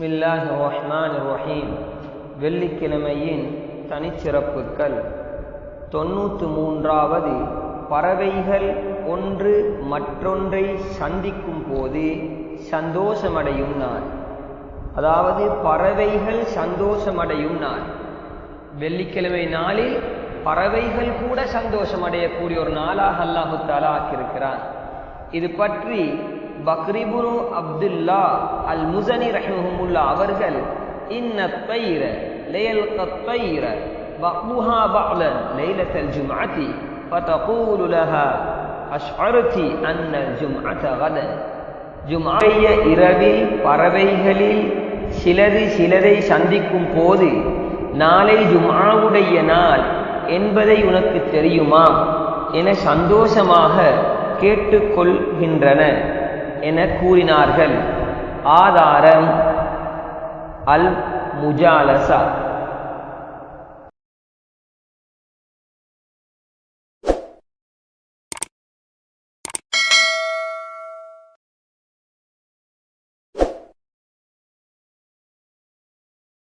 பிஸ்மில்லாஹ் ரஹ்மான் ரஹீம் வெள்ளிக்கிழமையின் தனிச்சிறப்புகள். தொண்ணூற்று மூன்றாவது பறவைகள் ஒன்று மற்றொன்றை சந்திக்கும் போது சந்தோஷமடையும் நாள். அதாவது பறவைகள் சந்தோஷமடையும் நாள். வெள்ளிக்கிழமை நாளில் பறவைகள் கூட சந்தோஷமடையக்கூடிய ஒரு நாளாக அல்லாஹு தாலா ஆக்கியிருக்கிறான். இது பற்றி பக்ரிபுரு அப்துல்லா அல் முசனி ரஹிமஹமுல்லா அவர்கள் இன்ன தைர லேல் கத்தைர வக்முஹா பஅலன் லைலத்தல் ஜும்அதி ஃபதகூலு லஹா அஷ்அர்தி அன்னல் ஜும்அத கதன். ஜும்ஆய இரவில் பறவைகளில் சிலரி சிலரை சந்திக்கும் போது நாளை ஜும்ஆவுடைய நாள் என்பதை உனக்கு தெரியுமா? என சந்தோஷமாக கேட்டுக்கொள்கின்றன. என கூறினார்கள். ஆதாரம் அல் முஜாலசா